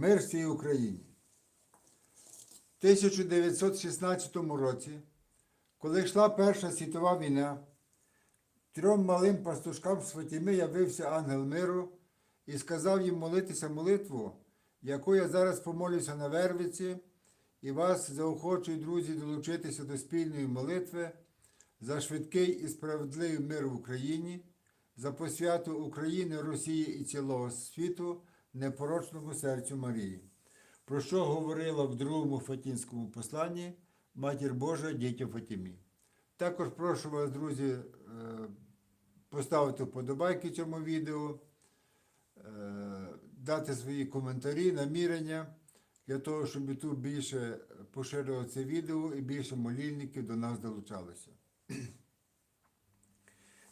Мир всій Україні. В 1916 році, коли йшла Перша світова війна, трьом малим пастушкам з явився ангел миру і сказав їм молитися молитву, яку я зараз помолюся на Вервиці, і вас заохочую, друзі, долучитися до спільної молитви за швидкий і справедливий мир в Україні, за посвяту України, Росії і цілого світу непорочному серцю Марії, про що говорила в другому Фатінському посланні Матір Божа дітям Фатімі. Також прошу вас, друзі, е, поставити вподобайки цьому відео, е, дати свої коментарі, намірення для того, щоб YouTube більше поширював це відео і більше молільників до нас долучалося.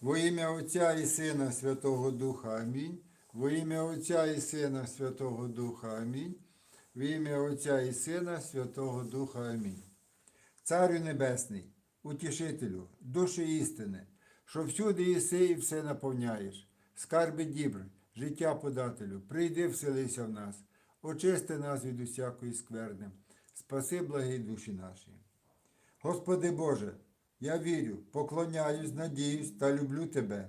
Во ім'я Отця і Сина Святого Духа Амінь. Во ім'я Отця і Сина Святого Духа Амінь. В ім'я Отця і Сина Святого Духа Амінь. Царю Небесний, утішителю, душі істини, що всюди єси і все наповняєш, скарби дібр, життя подателю, прийди вселися в нас, очисти нас від усякої скверни, спаси благі душі наші. Господи Боже, я вірю, поклоняюсь, надіюсь та люблю Тебе.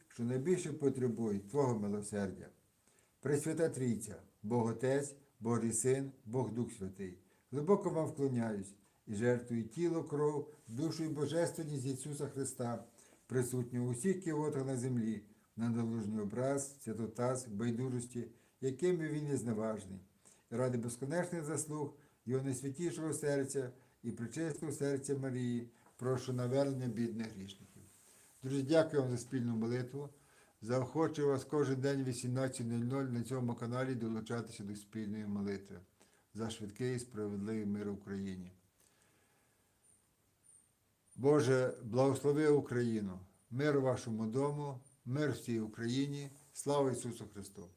що найбільше потребують Твого милосердя. Пресвята Трійця, Бог Отець, Божий Син, Бог Дух Святий, глибоко вам вклоняюсь і жертвую тіло, кров, душу і божественність Ісуса Христа, присутню у усіх кіотах на землі, на налужний образ, святотаз, байдужості, якими він є зневажний, і ради безконечних заслуг Його найсвятішого серця і причистого серця Марії, прошу навернення бідних грішників. Друзі, дякую вам за спільну молитву. Заохочую вас кожен день в 18.00 на цьому каналі долучатися до спільної молитви за швидкий і справедливий мир в Україні. Боже, благослови Україну, мир вашому дому, мир всій Україні. Слава Ісусу Христу!